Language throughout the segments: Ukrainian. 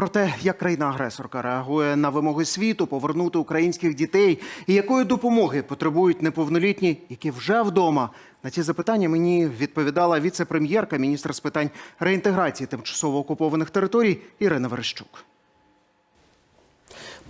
про те, як країна-агресорка реагує на вимоги світу повернути українських дітей і якої допомоги потребують неповнолітні, які вже вдома. На ці запитання мені відповідала віце-прем'єрка, міністр з питань реінтеграції тимчасово окупованих територій Ірина Верещук.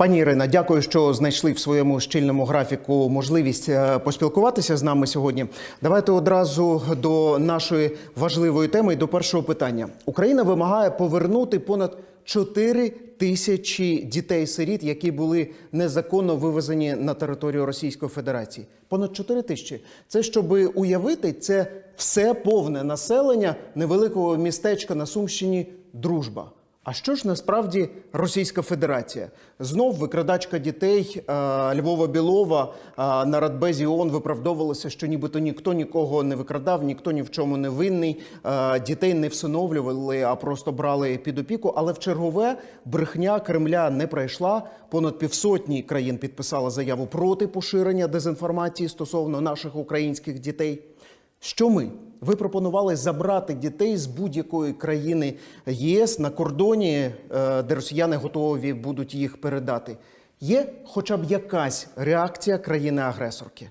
Пані Ірина, дякую, що знайшли в своєму щільному графіку можливість е, поспілкуватися з нами сьогодні. Давайте одразу до нашої важливої теми і до першого питання. Україна вимагає повернути понад 4 тисячі дітей-сиріт, які були незаконно вивезені на територію Російської Федерації. Понад 4 тисячі. Це щоб уявити, це все повне населення невеликого містечка на Сумщині Дружба. А що ж насправді Російська Федерація? Знов викрадачка дітей е, Львова Білова е, на Радбезі ООН виправдовувалася, що нібито ніхто нікого не викрадав, ніхто ні в чому не винний. Е, Дітей не всиновлювали, а просто брали під опіку. Але в чергове брехня Кремля не пройшла. Понад півсотні країн підписала заяву проти поширення дезінформації стосовно наших українських дітей. Що ми? Ви пропонували забрати дітей з будь-якої країни ЄС на кордоні, е, де росіяни готові будуть їх передати. Є хоча б якась реакція країни-агресорки?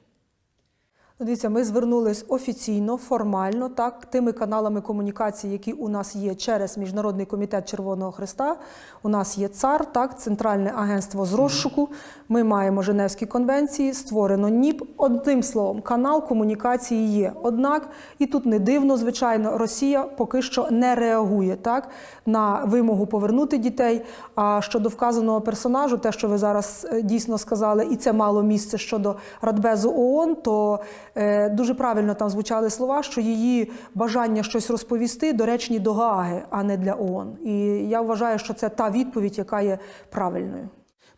Ну, Дивіться, ми звернулись офіційно, формально, так, тими каналами комунікації, які у нас є через Міжнародний комітет Червоного Христа. У нас є ЦАР, так, Центральне агентство з розшуку. Ми маємо Женевські конвенції, створено НІП. Одним словом, канал комунікації є. Однак, і тут не дивно, звичайно, Росія поки що не реагує так, на вимогу повернути дітей. А щодо вказаного персонажу, те, що ви зараз е, дійсно сказали, і це мало місце щодо Радбезу ООН, то дуже правильно там звучали слова, що її бажання щось розповісти доречні до Гааги, а не для ООН. І я вважаю, що це та відповідь, яка є правильною.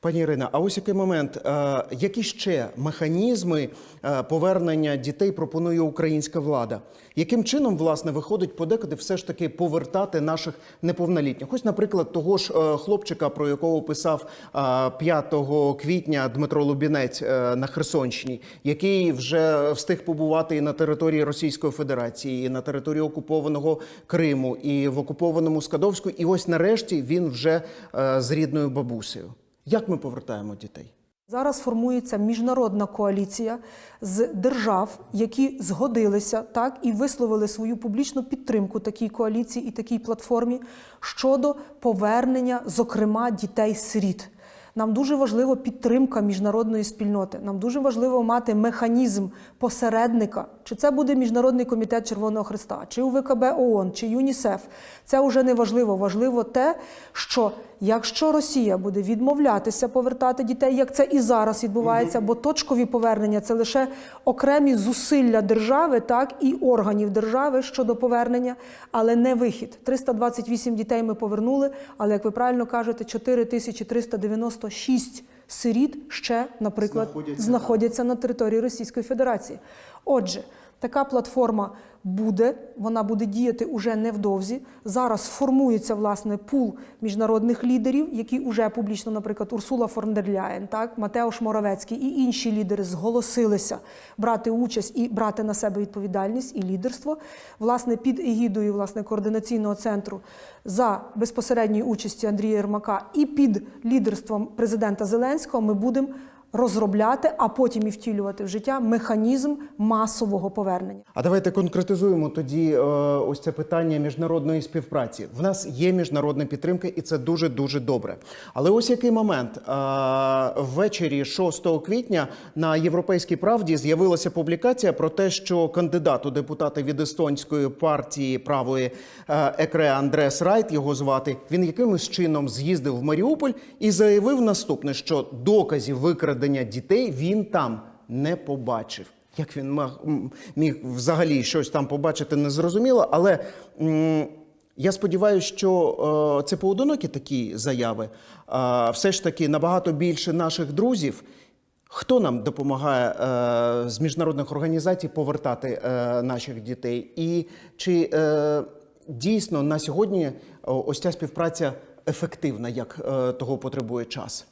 Пані Ірина, а ось який момент, е, які ще механізми е, повернення дітей пропонує українська влада? Яким чином власне виходить подекуди все ж таки повертати наших неповнолітніх? Ось, наприклад, того ж е, хлопчика, про якого писав е, 5 квітня Дмитро Лубінець на Херсонщині, який вже встиг побувати і на території Російської Федерації, і на території окупованого Криму, і в окупованому Скадовську. І ось нарешті він вже з рідною бабусею. Як ми повертаємо дітей? Зараз формується міжнародна коаліція з держав, які згодилися так і висловили свою публічну підтримку такій коаліції і такій платформі щодо повернення, зокрема, дітей-сиріт. Нам дуже важливо підтримка міжнародної спільноти. Нам дуже важливо мати механізм посередника. Чи це буде Міжнародний комітет Червоного Христа, чи УВКБ ООН, чи ЮНІСЕФ. Це вже не важливо. Важливо те, що якщо Росія буде відмовлятися повертати дітей, як це і зараз відбувається, бо точкові повернення це лише окремі зусилля держави, так і органів держави щодо повернення, але не вихід. 328 дітей ми повернули, але як ви правильно кажете, 4396 сиріт ще, наприклад, Знаходяться знаходяться на території Російської Федерації. Отже, така платформа буде, вона буде діяти уже невдовзі. Зараз формується власне пул міжнародних лідерів, які вже публічно, наприклад, Урсула фон дер Ляєн, так Матеош Моровецький і інші лідери зголосилися брати участь і брати на себе відповідальність і лідерство, власне, під егідою власне координаційного центру за безпосередньої участі Андрія Єрмака і під лідерством президента Зеленського ми будемо розробляти, а потім і втілювати в життя механізм масового повернення. А давайте конкретизуємо тоді е, ось це питання міжнародної співпраці. В нас є міжнародна підтримка, і це дуже дуже добре. Але ось який момент Е, ввечері 6 квітня на європейській правді з'явилася публікація про те, що кандидат у депутати від естонської партії правої е, Екре Андрес Райт його звати. Він якимось чином з'їздив в Маріуполь і заявив наступне: що доказів викрадення дітей він там не побачив. Як він міг взагалі щось там побачити, не зрозуміло. Але я сподіваюся, що е, це поодинокі такі заяви. Все ж таки набагато більше наших друзів. Хто нам допомагає е, з міжнародних організацій повертати е, наших дітей? І чи е, дійсно на сьогодні ось ця співпраця ефективна, як е, того потребує час?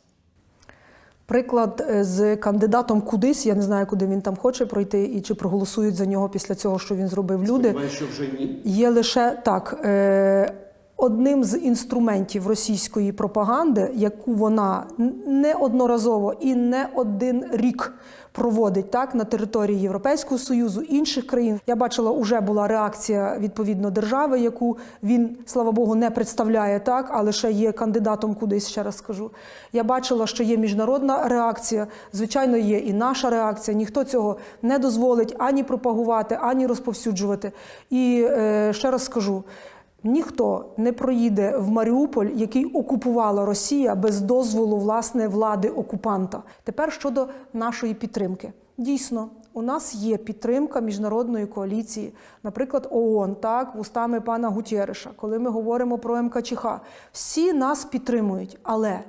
Приклад е, з кандидатом кудись, я не знаю, куди він там хоче пройти, і чи проголосують за нього після цього, що він зробив люди. що вже ні. Є лише так. Е, одним з інструментів російської пропаганди, яку вона неодноразово і не один рік проводить так на території Європейського союзу інших країн. Я бачила, уже була реакція відповідно держави, яку він, слава Богу, не представляє так, але ще є кандидатом кудись. Ще раз скажу. Я бачила, що є міжнародна реакція. Звичайно, є і наша реакція. Ніхто цього не дозволить ані пропагувати, ані розповсюджувати. І е, ще раз скажу. Ніхто не проїде в Маріуполь, який окупувала Росія без дозволу власне влади окупанта. Тепер щодо нашої підтримки. Дійсно, у нас є підтримка міжнародної коаліції, наприклад, ООН, так, вустами пана Гутєреша, коли ми говоримо про МКЧХ. Всі нас підтримують, але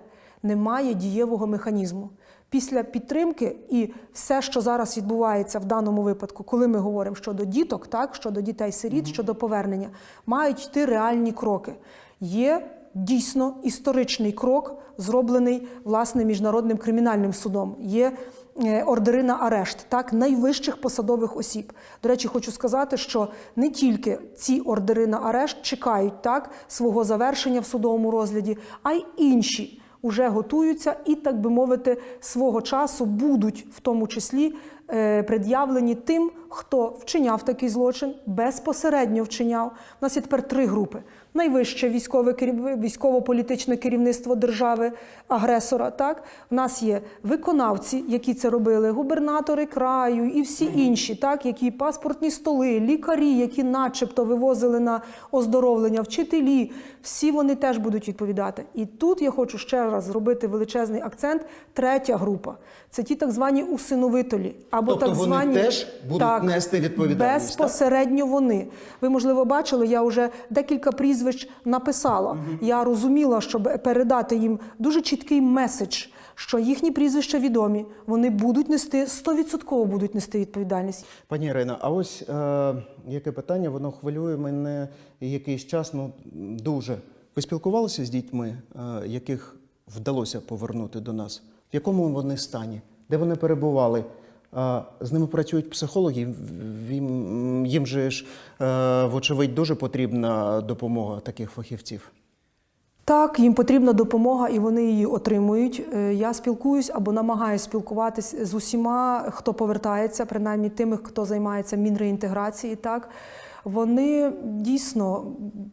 немає дієвого механізму. Після підтримки і все, що зараз відбувається в даному випадку, коли ми говоримо щодо діток, так щодо дітей-сиріт, щодо повернення, мають йти реальні кроки. Є дійсно історичний крок, зроблений власне міжнародним кримінальним судом. Є е, ордери на арешт, так найвищих посадових осіб. До речі, хочу сказати, що не тільки ці ордери на арешт чекають так свого завершення в судовому розгляді, а й інші уже готуються і, так би мовити, свого часу будуть в тому числі е, пред'явлені тим, хто вчиняв такий злочин, безпосередньо вчиняв. У нас є тепер три групи: найвище військове військово-політичне керівництво держави агресора. Так, в нас є виконавці, які це робили, губернатори краю і всі інші, так, які паспортні столи, лікарі, які, начебто, вивозили на оздоровлення, вчителі. Всі вони теж будуть відповідати. І тут я хочу ще раз зробити величезний акцент. Третя група це ті так звані усиновителі, або Тобто так вони звані теж будуть нести відповідальність, так? Безпосередньо вони. Ви, можливо, бачили, я вже декілька прізвищ написала. Я розуміла, щоб передати їм дуже чіткий меседж, що їхні прізвища відомі, вони будуть нести 100% будуть нести відповідальність. Пані Ірино, а ось е, яке питання, воно хвилює мене якийсь час, ну дуже. Ви спілкувалися з дітьми, е, яких вдалося повернути до нас? В якому вони стані? Де вони перебували? З ними працюють психологи, їм, їм же ж, е, вочевидь, дуже потрібна допомога таких фахівців. Так, їм потрібна допомога, і вони її отримують. Е, Я спілкуюсь або намагаюся спілкуватись з усіма, хто повертається, принаймні тими, хто займається мінреінтеграцією. Вони дійсно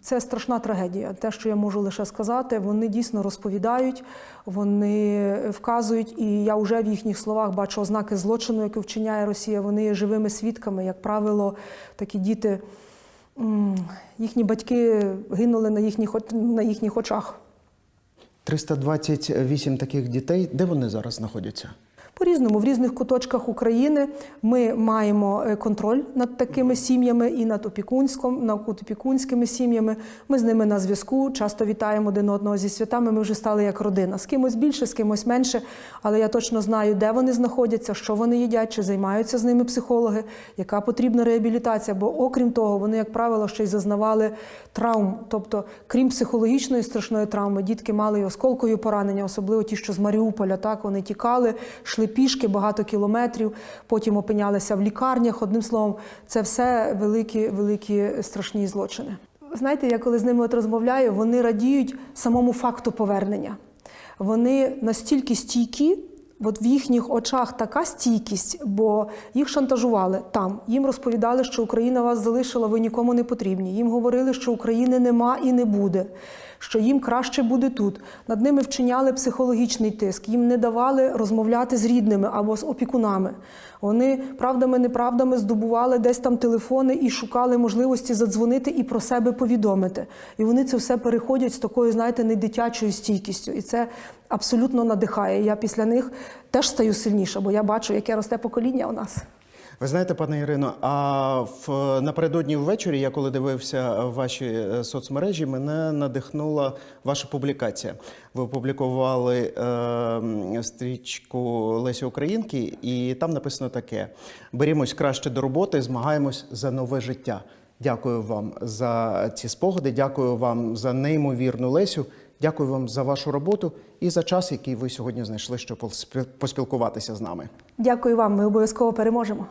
це страшна трагедія. Те, що я можу лише сказати, вони дійсно розповідають, вони вказують, і я вже в їхніх словах бачу ознаки злочину, який вчиняє Росія. Вони є живими свідками. Як правило, такі діти. Їхні батьки гинули на їхніх, на їхніх очах. 328 таких дітей, де вони зараз знаходяться? По-різному, в різних куточках України ми маємо е, контроль над такими сім'ями і над опікунськом, над опікунськими сім'ями. Ми з ними на зв'язку, часто вітаємо один одного зі святами. Ми вже стали як родина. З кимось більше, з кимось менше. Але я точно знаю, де вони знаходяться, що вони їдять, чи займаються з ними психологи, яка потрібна реабілітація. Бо, окрім того, вони, як правило, ще й зазнавали травм. Тобто, крім психологічної страшної травми, дітки мали й осколкові поранення, особливо ті, що з Маріуполя. Так вони тікали, йшли пішки багато кілометрів, потім опинялися в лікарнях. Одним словом, це все великі, великі страшні злочини. Знаєте, я коли з ними от розмовляю, вони радіють самому факту повернення. Вони настільки стійкі. От в їхніх очах така стійкість, бо їх шантажували там. Їм розповідали, що Україна вас залишила, ви нікому не потрібні. Їм говорили, що України нема і не буде, що їм краще буде тут. Над ними вчиняли психологічний тиск, їм не давали розмовляти з рідними або з опікунами. Вони правдами, неправдами здобували десь там телефони і шукали можливості задзвонити і про себе повідомити. І вони це все переходять з такою, знаєте, не дитячою стійкістю. І це абсолютно надихає. Я після них теж стаю сильніша, бо я бачу, яке росте покоління у нас. Ви знаєте, пане Ірино, а в напередодні ввечері, я коли дивився ваші е, соцмережі, мене надихнула ваша публікація. Ви опублікували е, стрічку Лесі Українки, і там написано таке: берімось краще до роботи, змагаємось за нове життя. Дякую вам за ці спогади. Дякую вам за неймовірну Лесю. Дякую вам за вашу роботу і за час, який ви сьогодні знайшли, щоб поспілкуватися з нами. Дякую вам. Ми обов'язково переможемо.